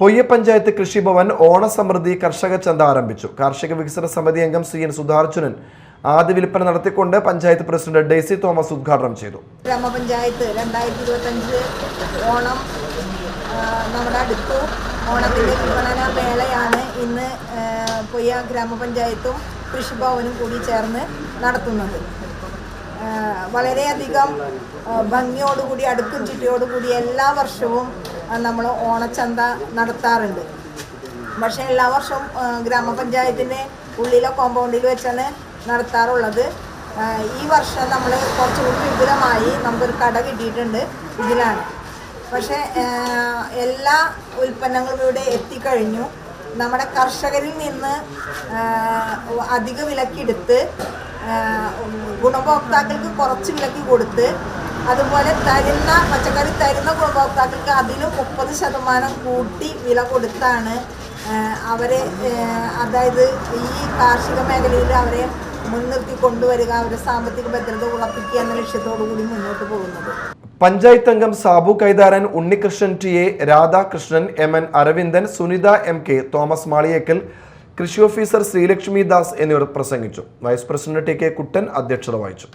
പൊയ്യ പഞ്ചായത്ത് കൃഷിഭവൻ ഓണസമൃദ്ധി കർഷക ചന്ത ആരംഭിച്ചു. കാർഷിക വികസന സമിതി അംഗം സി എൻ സുധാർജുനൻ ആദ്യ വിൽപ്പന നടത്തിക്കൊണ്ട് പഞ്ചായത്ത് പ്രസിഡന്റ് ഡെയ്സി തോമസ് ഉദ്ഘാടനം ചെയ്തു. ഗ്രാമപഞ്ചായത്ത് രണ്ടായിരത്തി ഇരുപത്തഞ്ച് ഓണം നമ്മുടെ അടുത്തു ഓണത്തിന്റെ വിപണന മേളയാണ് ഇന്ന് പൊയ്യ ഗ്രാമപഞ്ചായത്തും കൃഷിഭവനും കൂടി ചേർന്ന് നടത്തുന്നത്. വളരെയധികം ഭംഗിയോടുകൂടി അടുക്കും ചിട്ടയോടുകൂടി എല്ലാ വർഷവും നമ്മൾ ഓണച്ചന്ത നടത്താറുണ്ട്. പക്ഷേ എല്ലാ വർഷവും ഗ്രാമപഞ്ചായത്തിന്റെ ഉള്ളിലെ കോമ്പൗണ്ടിൽ വെച്ചാണ് നടത്താറുള്ളത്. ഈ വർഷം നമ്മൾ കുറച്ചുകൂടി വിപുലമായി നമുക്കൊരു കട കിട്ടിയിട്ടുണ്ട് ഇതിലാണ്. പക്ഷേ എല്ലാ ഉൽപ്പന്നങ്ങളും ഇവിടെ എത്തിക്കഴിഞ്ഞു. നമ്മുടെ കർഷകരിൽ നിന്ന് അധിക വിലക്കെടുത്ത് ഗുണഭോക്താക്കൾക്ക് കുറച്ച് വിലക്ക് കൊടുത്ത് അതുപോലെ തരുന്ന പച്ചക്കറി തരുന്ന ഗുണഭോക്താക്കൾക്ക് അതിന് മുപ്പത് ശതമാനം കൂട്ടി വില കൊടുത്താണ്. അവരെ അതായത് ഈ കാർഷിക മേഖലയിൽ അവരെ മുൻനിർത്തി കൊണ്ടുവരിക അവരുടെ സാമ്പത്തിക ഭദ്രത ഉറപ്പിക്കുക എന്ന ലക്ഷ്യത്തോടു കൂടി മുന്നോട്ട് പോകുന്നത്. പഞ്ചായത്ത് അംഗം Sabu Kaitharan Unnikrishnan T A Radhakrishnan M N Aravindan Sunitha M K Thomas Maliyekkal കൃഷി ഓഫീസർ ശ്രീലക്ഷ്മി ദാസ് എന്നിവർ പ്രസംഗിച്ചു. Vice president T K Kuttan അധ്യക്ഷത വഹിച്ചു.